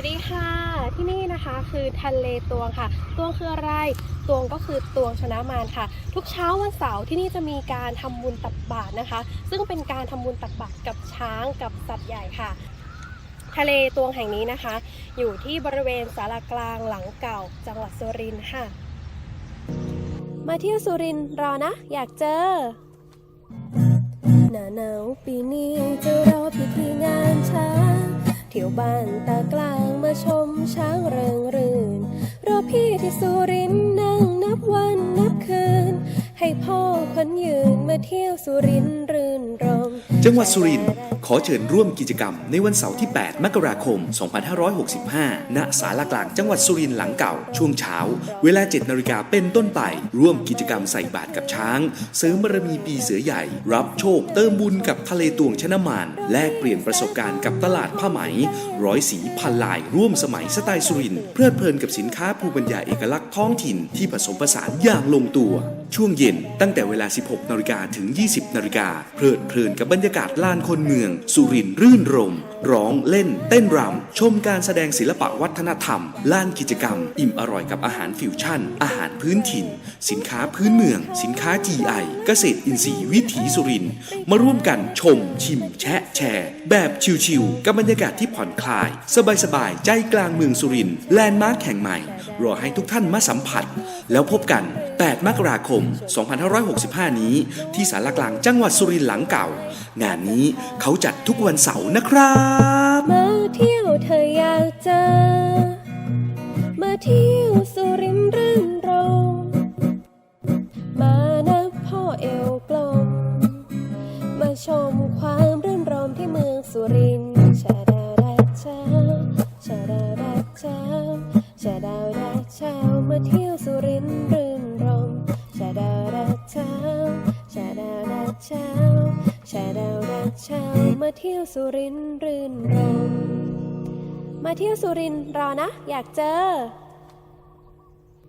วัสดีค่ะ ที่นี่นะคะคือทะเลตวงค่ะ ตวงคืออะไร ตวงก็คือตวงชนะมารค่ะ ทุกเช้าวันเสาร์ที่นี่จะมีการทำบุญตักบาตรนะคะ ซึ่งเป็นการทำบุญตักบาตรกับช้างกับสัตว์ใหญ่ค่ะ ทะเลตวงแห่งนี้นะคะ อยู่ที่บริเวณศาลากลางหลังเก่า จังหวัดสุรินทร์ค่ะ มาเที่ยวสุรินทร์รอนะ อยากเจอหน้าหนาวปีนี้จะรอพิธีงานช้างเที่ยวบ้านตากลาง มาชมช้างเริงรื่นรอพี่ที่สุรินนั่งนับวันนับคืน ให้พ่อขวัญยืนมาเที่ยวสุรินทร์รื่นรมจังหวัดสุรินทร์ขอเชิญร่วมกิจกรรมในวันเสาร์ที่ 8 มกราคม 2565 ณ ศาลากลางจังหวัดสุรินทร์หลังเก่า ช่วงเช้า เวลา 7 นาฬิกาเป็นต้นไป ร่วมกิจกรรมใส่บาตรกับช้าง เสริมบารมีปีเสือใหญ่ รับโชคเติมบุญกับทะเลตวงชนะมาน แลกเปลี่ยนประสบการณ์กับตลาดผ้าไหม ร้อยสีพันลาย ร่วมสมัยสไตล์สุรินทร์เพลิดเพลินกับสินค้าภูมิปัญญาเอกลักษณ์ท้องถิ่นที่ผสมผสานอย่างลงตัวช่วงเย็นตั้งแต่เวลา 16 นาฬิกาถึง 20 นาฬิกาเพลิดเพลินกับบรรยากาศลานคนเมือง สุรินทร์รื่นรม ร้องเล่น เต้นรำ ชมการแสดงศิลปะวัฒนธรรม ลานกิจกรรม อิ่มอร่อยกับอาหารฟิวชั่น อาหารพื้นถิ่น สินค้าพื้นเมือง สินค้า GI เกษตรอินทรีย์วิถีสุรินทร์มาร่วมกันชม ชิม แชะแชร์ แบบชิลๆกับบรรยากาศที่ผ่อนคลาย สบายๆใจกลางเมืองสุรินทร์แลนด์มาร์คแห่งใหม่ รอให้ทุกท่านมาสัมผัส แล้วพบกัน 8 มกราคม 2565 นี้ ที่ศาลากลางจังหวัดสุรินทร์หลังเก่า งานนี้เขาจัดทุกวันเสาร์นะครับมาเที่ยวเธออยากเจอมาเที่ยวสุรินทร์รื่นรมมานะพ่อเอวกลม มาชมความรื่นรมที่เมืองสุรินทร์ชาดาดาเช้าชาดาดาเช้าชาดาดา เช้ามาเที่ยวสุรินทร์รื่นรมชาดาดาเช้าชาดาดาเช้าชาดาดาเช้ามาเที่ยวสุรินทร์รื่นรมมาเที่ยวสุรินทร์รอนะ อยากเจอ